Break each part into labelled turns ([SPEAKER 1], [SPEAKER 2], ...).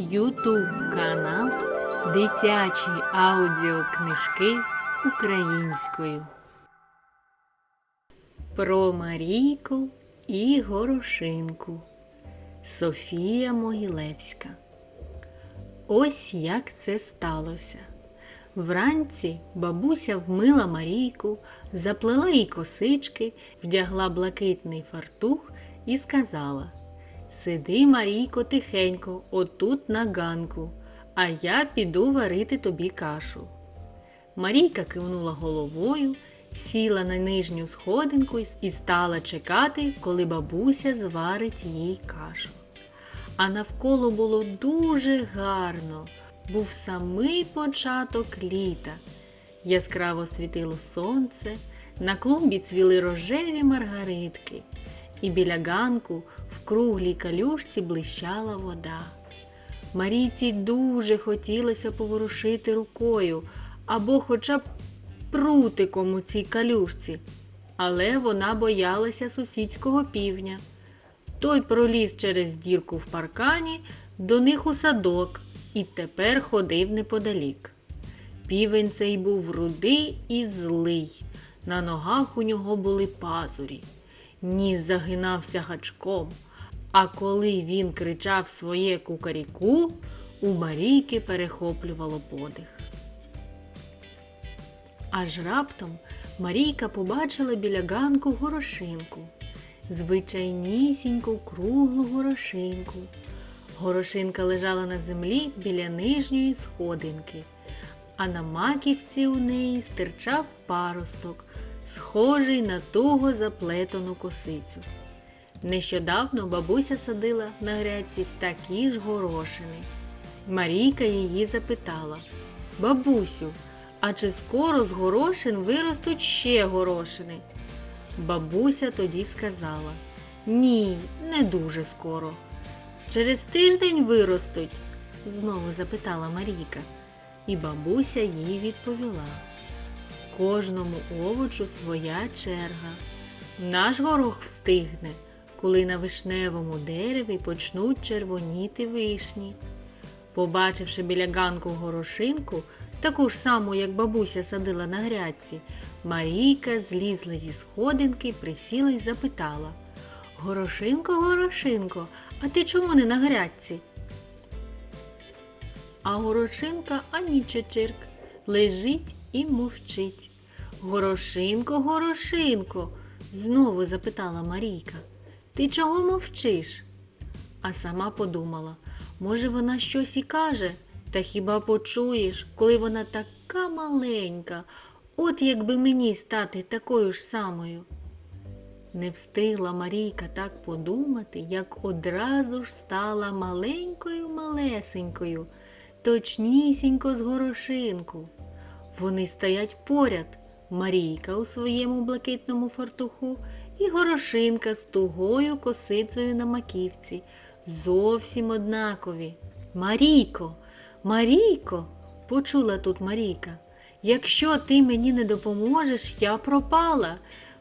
[SPEAKER 1] Ютуб канал Дитячі аудіокнижки українською. Про Марійку і Горошинку Софія Могилевська. Ось як це сталося. Вранці бабуся вмила Марійку, заплела їй косички, вдягла блакитний фартух і сказала Сиди, Марійко, тихенько, отут на ганку, а я піду варити тобі кашу. Марійка кивнула головою, сіла на нижню сходинку і стала чекати, коли бабуся зварить їй кашу. А навколо було дуже гарно, був самий початок літа. Яскраво світило сонце, на клумбі цвіли рожеві маргаритки, і біля ганку круглій калюшці блищала вода. Марійці дуже хотілося поворушити рукою або хоча б прутиком у цій калюшці, але вона боялася сусідського півня. Той проліз через дірку в паркані до них у садок і тепер ходив неподалік. Півень цей був рудий і злий. На ногах у нього були пазурі. Ніс загинався гачком. А коли він кричав своє кукаріку, у Марійки перехоплювало подих. Аж раптом Марійка побачила біля ганку горошинку, звичайнісіньку круглу горошинку. Горошинка лежала на землі біля нижньої сходинки, а на маківці у неї стирчав паросток, схожий на туго заплетену косицю. Нещодавно бабуся садила на грядці такі ж горошини. Марійка її запитала Бабусю, а чи скоро з горошин виростуть ще горошини? Бабуся тоді сказала Ні, не дуже скоро. Через тиждень виростуть? знову запитала Марійка, і бабуся їй відповіла. Кожному овочу своя черга. Наш горох встигне, коли на вишневому дереві почнуть червоніти вишні. Побачивши біля ганку горошинку, таку ж саму, як бабуся садила на грядці, Марійка злізла зі сходинки, присіла й запитала Горошинко, горошинко, а ти чому не на грядці? А горошинка ані чечирк, лежить і мовчить. Горошинко, горошинко, знову запитала Марійка. Ти чого мовчиш? А сама подумала, може, вона щось і каже, та хіба почуєш, коли вона така маленька, от якби мені стати такою ж самою. Не встигла Марійка так подумати, як одразу ж стала маленькою малесенькою, точнісінько з горошинку. Вони стоять поряд, Марійка у своєму блакитному фартуху і горошинка з тугою косицею на маківці. Зовсім однакові. Марійко, Марійко, почула тут Марійка, якщо ти мені не допоможеш, я пропала.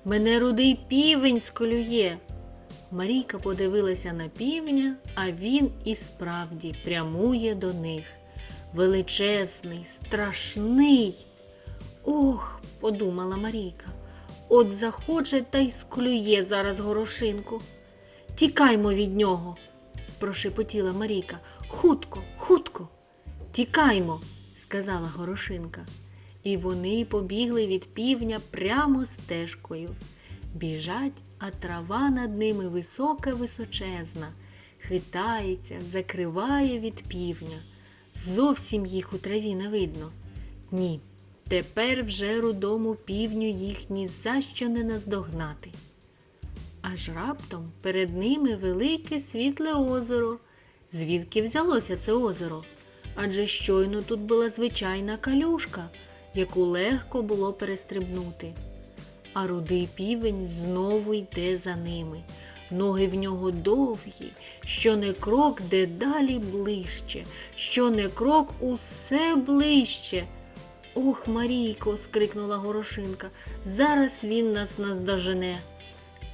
[SPEAKER 1] Мене рудий півень сколює. Марійка подивилася на півня, а він і справді прямує до них. Величезний, страшний. Ох, подумала Марійка, от захоче та й склює зараз горошинку. Тікаймо від нього, прошепотіла Марійка. Хутко, хутко. Тікаймо, сказала горошинка. І вони побігли від півня прямо стежкою. Біжать, а трава над ними висока височезна, хитається, закриває від півня. Зовсім їх у траві не видно. Ні, тепер вже рудому півню їх ні за що не наздогнати. Аж раптом перед ними велике світле озеро. Звідки взялося це озеро? Адже щойно тут була звичайна калюшка, яку легко було перестрибнути. А рудий півень знову йде за ними. Ноги в нього довгі, що не крок дедалі ближче, що не крок усе ближче. Ох, Марійко, скрикнула горошинка, зараз він нас наздожене.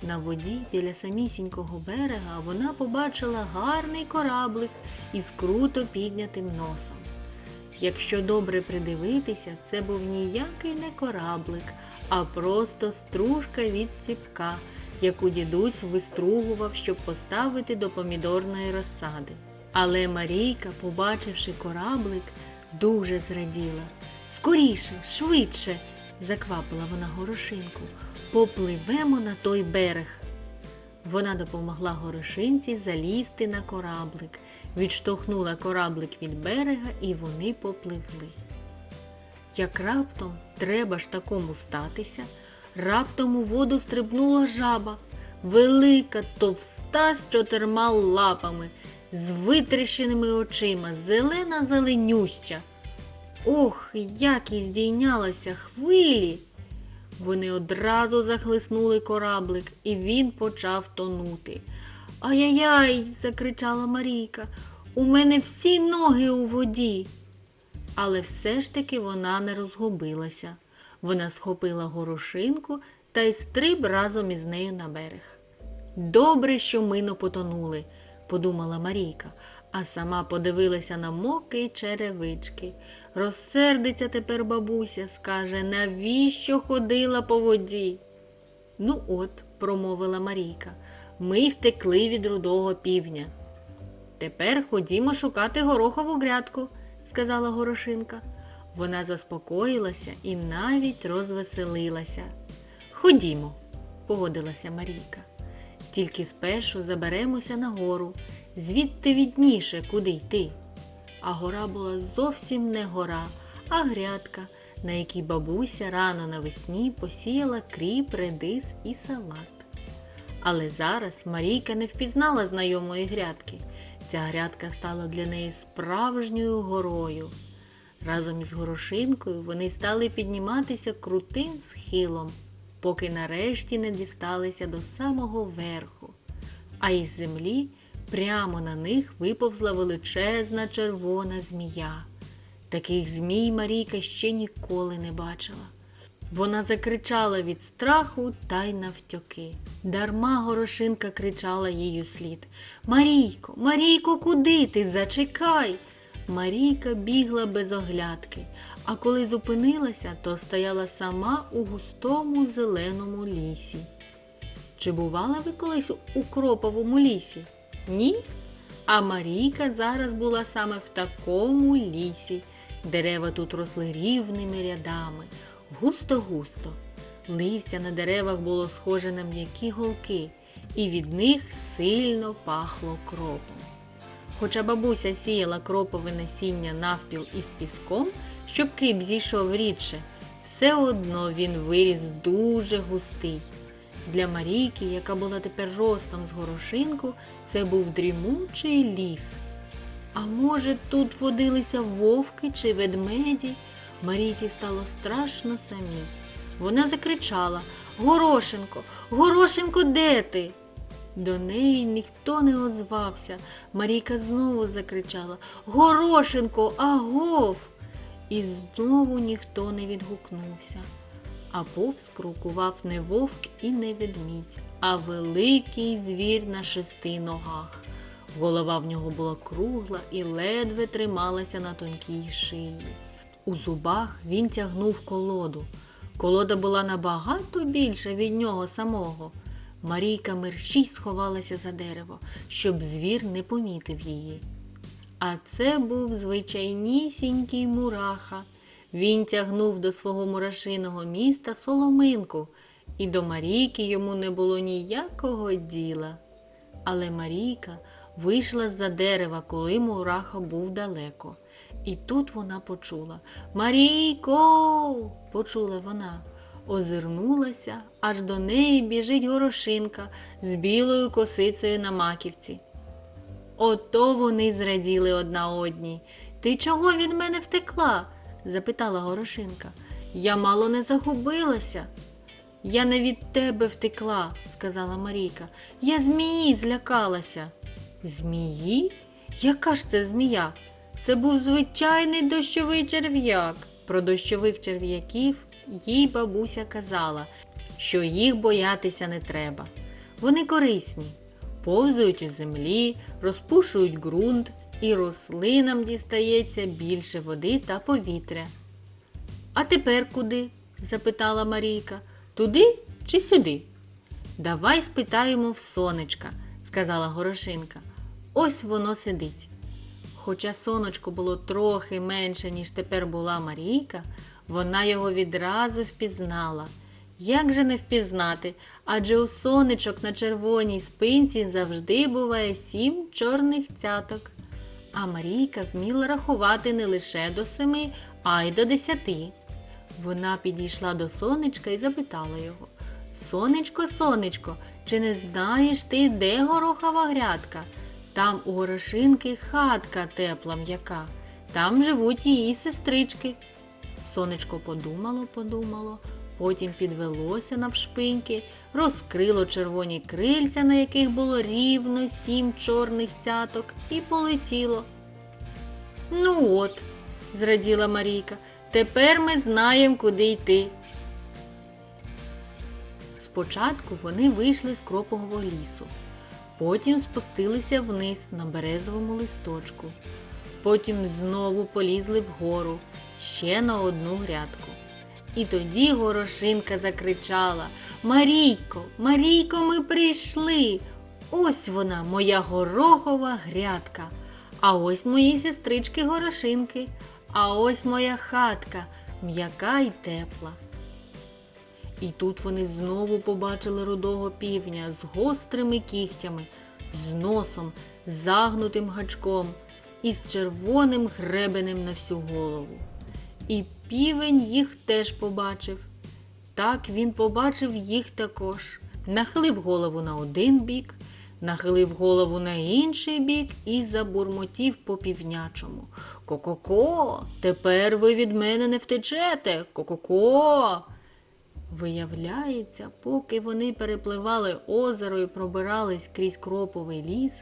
[SPEAKER 1] На воді біля самісінького берега вона побачила гарний кораблик із круто піднятим носом. Якщо добре придивитися, це був ніякий не кораблик, а просто стружка від ціпка, яку дідусь вистругував, щоб поставити до помідорної розсади. Але Марійка, побачивши кораблик, дуже зраділа. Скоріше, швидше, заквапила вона горошинку. Попливемо на той берег. Вона допомогла горошинці залізти на кораблик, відштовхнула кораблик від берега, і вони попливли. Як раптом треба ж такому статися, раптом у воду стрибнула жаба, велика, товста з чотирма лапами, з витріщеними очима, зелена зеленюща. Ох, як і здійнялася хвилі! Вони одразу захлиснули кораблик, і він почав тонути. Ай-яй-яй, закричала Марійка. У мене всі ноги у воді. Але все ж таки вона не розгубилася. Вона схопила горошинку та й стриб разом із нею на берег. Добре, що ми не потонули, подумала Марійка, а сама подивилася на мокрі черевички. Розсердиться тепер бабуся, скаже, навіщо ходила по воді? Ну от, промовила Марійка, ми втекли від рудого півня. Тепер ходімо шукати горохову грядку, сказала Горошинка. Вона заспокоїлася і навіть розвеселилася. Ходімо, погодилася Марійка. Тільки спершу заберемося на гору, звідти відніше, куди йти. А гора була зовсім не гора, а грядка, на якій бабуся рано навесні посіяла кріп, редис і салат. Але зараз Марійка не впізнала знайомої грядки. Ця грядка стала для неї справжньою горою. Разом із горошинкою вони стали підніматися крутим схилом, поки нарешті не дісталися до самого верху. А із землі прямо на них виповзла величезна червона змія. Таких змій Марійка ще ніколи не бачила. Вона закричала від страху та й навтьоки. Дарма горошинка кричала їй слід. Марійко, Марійко, куди ти? Зачекай. Марійка бігла без оглядки, а коли зупинилася, то стояла сама у густому зеленому лісі. Чи бували ви колись у кроповому лісі? Ні? А Марійка зараз була саме в такому лісі. Дерева тут росли рівними рядами, густо-густо. Листя на деревах було схоже на м'які голки, і від них сильно пахло кропом. Хоча бабуся сіяла кропове насіння навпіл із піском, щоб кріп зійшов рідше, все одно він виріс дуже густий. Для Марійки, яка була тепер ростом з горошинку, це був дрімучий ліс. А може, тут водилися вовки чи ведмеді? Марійці стало страшно самій. Вона закричала Горошенко, Горошенко, де ти? До неї ніхто не озвався. Марійка знову закричала Горошенко, агов! І знову ніхто не відгукнувся. А повз крокував не вовк і не ведмідь, а великий звір на шести ногах. Голова в нього була кругла і ледве трималася на тонкій шиї. У зубах він тягнув колоду. Колода була набагато більша від нього самого. Марійка мерщій сховалася за дерево, щоб звір не помітив її. А це був звичайнісінький мураха. Він тягнув до свого мурашиного міста соломинку, і до Марійки йому не було ніякого діла. Але Марійка вийшла з-за дерева, коли мураха був далеко. І тут вона почула Марійко. почула вона. Озирнулася, аж до неї біжить горошинка з білою косицею на маківці. Ото вони зраділи одна одній. Ти чого від мене втекла? запитала горошинка. Я мало не загубилася. Я не від тебе втекла, сказала Марійка. Я змії злякалася. Змії? Яка ж це змія? Це був звичайний дощовий черв'як. Про дощових черв'яків їй бабуся казала, що їх боятися не треба. Вони корисні, повзають у землі, розпушують ґрунт, і рослинам дістається більше води та повітря. А тепер куди? запитала Марійка. Туди чи сюди? Давай спитаємо в сонечка, сказала Горошинка. Ось воно сидить. Хоча сонечко було трохи менше, ніж тепер була Марійка, вона його відразу впізнала. Як же не впізнати? Адже у сонечок на червоній спинці завжди буває сім чорних цяток. А Марійка вміла рахувати не лише до семи, а й до десяти. Вона підійшла до сонечка і запитала його Сонечко, сонечко, чи не знаєш ти, де горохова грядка? Там у горошинки хатка тепла м'яка, там живуть її сестрички. Сонечко подумало, подумало, потім підвелося навшпиньки, розкрило червоні крильця, на яких було рівно сім чорних цяток, і полетіло. Ну от, зраділа Марійка, тепер ми знаємо, куди йти. Спочатку вони вийшли з кропового лісу, потім спустилися вниз на березовому листочку, потім знову полізли вгору ще на одну грядку. І тоді горошинка закричала Марійко, Марійко, ми прийшли. Ось вона, моя горохова грядка. А ось мої сестрички горошинки, а ось моя хатка, м'яка й тепла. І тут вони знову побачили рудого півня з гострими кігтями, з носом, загнутим гачком і з червоним гребенем на всю голову. І півень їх теж побачив. Так він побачив їх також, нахилив голову на один бік, нахилив голову на інший бік і забурмотів по півнячому. Ко-ко-ко, тепер ви від мене не втечете. Ко-ко-ко. Виявляється, поки вони перепливали озеро і пробирались крізь кроповий ліс,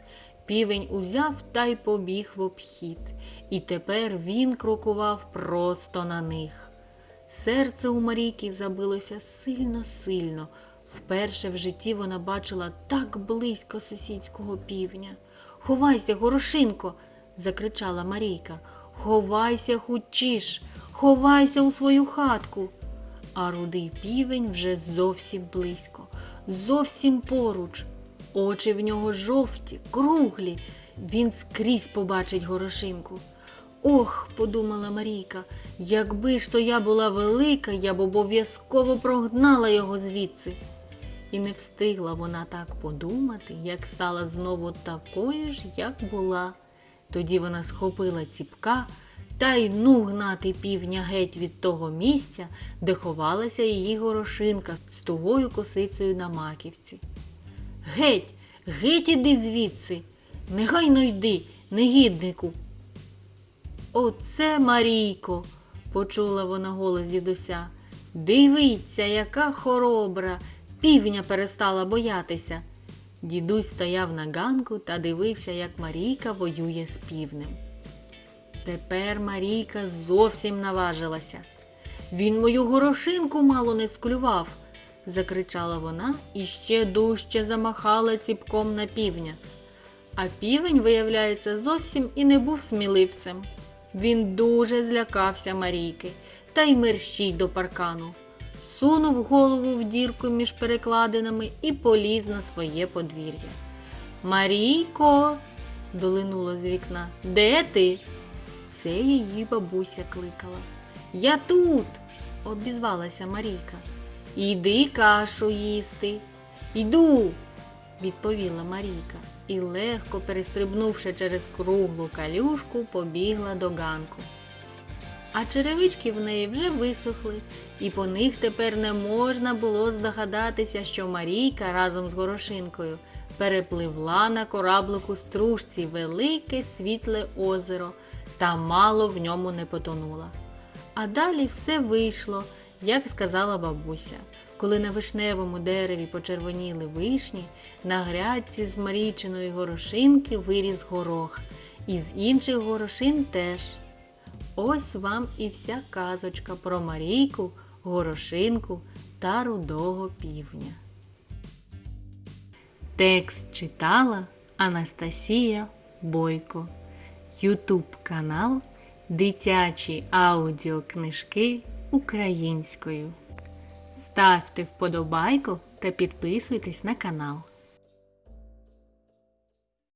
[SPEAKER 1] півень узяв та й побіг в обхід, і тепер він крокував просто на них. Серце у Марійки забилося сильно-сильно. Вперше в житті вона бачила так близько сусідського півня. Ховайся, горошинко, закричала Марійка. Ховайся, хучіш, ховайся у свою хатку. А рудий півень вже зовсім близько, зовсім поруч. Очі в нього жовті, круглі. Він скрізь побачить горошинку. Ох, подумала Марійка, якби ж то я була велика, я б обов'язково прогнала його звідси. І не встигла вона так подумати, як стала знову такою ж, як була. Тоді вона схопила ціпка та й ну гнати півня геть від того місця, де ховалася її горошинка з тугою косицею на маківці. Геть, геть іди звідси, негайно йди, негіднику. Оце Марійко, почула вона голос дідуся. Дивіться, яка хоробра, півня перестала боятися. Дідусь стояв на ганку та дивився, як Марійка воює з півнем. Тепер Марійка зовсім наважилася. Він мою горошинку мало не склював, закричала вона і ще дужче замахала ціпком на півня. А півень, виявляється, зовсім і не був сміливцем. Він дуже злякався Марійки та й мерщій до паркану. Сунув голову в дірку між перекладинами і поліз на своє подвір'я. Марійко, долинуло з вікна, де ти? Це її бабуся кликала. Я тут, обізвалася Марійка. Іди кашу їсти. Йду, відповіла Марійка і, легко перестрибнувши через круглу калюшку, побігла до ганку. А черевички в неї вже висохли, і по них тепер не можна було здогадатися, що Марійка разом з горошинкою перепливла на кораблику стружці велике світле озеро та мало в ньому не потонула. А далі все вийшло, як сказала бабуся. Коли на вишневому дереві почервоніли вишні, на грядці з Марійчиної горошинки виріс горох, і з інших горошин теж. Ось вам і вся казочка про Марійку, горошинку та рудого півня. Текст читала Анастасія Бойко. Ютуб канал Дитячі аудіокнижки українською. Ставте вподобайку та підписуйтесь на канал.